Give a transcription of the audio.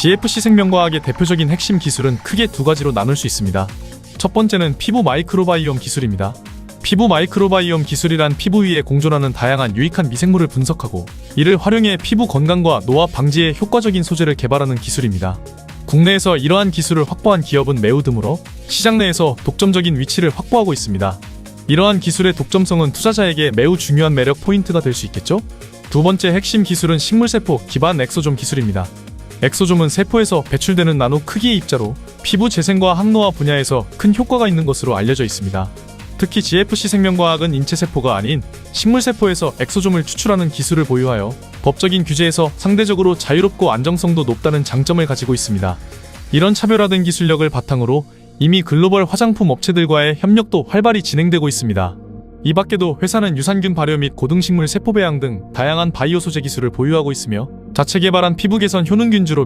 GFC 생명과학의 대표적인 핵심 기술은 크게 두 가지로 나눌 수 있습니다. 첫 번째는 피부 마이크로바이옴 기술입니다. 피부 마이크로바이옴 기술이란 피부 위에 공존하는 다양한 유익한 미생물을 분석하고 이를 활용해 피부 건강과 노화 방지에 효과적인 소재를 개발하는 기술입니다. 국내에서 이러한 기술을 확보한 기업은 매우 드물어 시장 내에서 독점적인 위치를 확보하고 있습니다. 이러한 기술의 독점성은 투자자에게 매우 중요한 매력 포인트가 될 수 있겠죠? 두 번째 핵심 기술은 식물세포 기반 엑소좀 기술입니다. 엑소좀은 세포에서 배출되는 나노 크기의 입자로 피부 재생과 항노화 분야에서 큰 효과가 있는 것으로 알려져 있습니다. 특히 GFC 생명과학은 인체 세포가 아닌 식물 세포에서 엑소좀을 추출하는 기술을 보유하여 법적인 규제에서 상대적으로 자유롭고 안정성도 높다는 장점을 가지고 있습니다. 이런 차별화된 기술력을 바탕으로 이미 글로벌 화장품 업체들과의 협력도 활발히 진행되고 있습니다. 이 밖에도 회사는 유산균 발효 및 고등식물 세포 배양 등 다양한 바이오 소재 기술을 보유하고 있으며 자체 개발한 피부 개선 효능균주로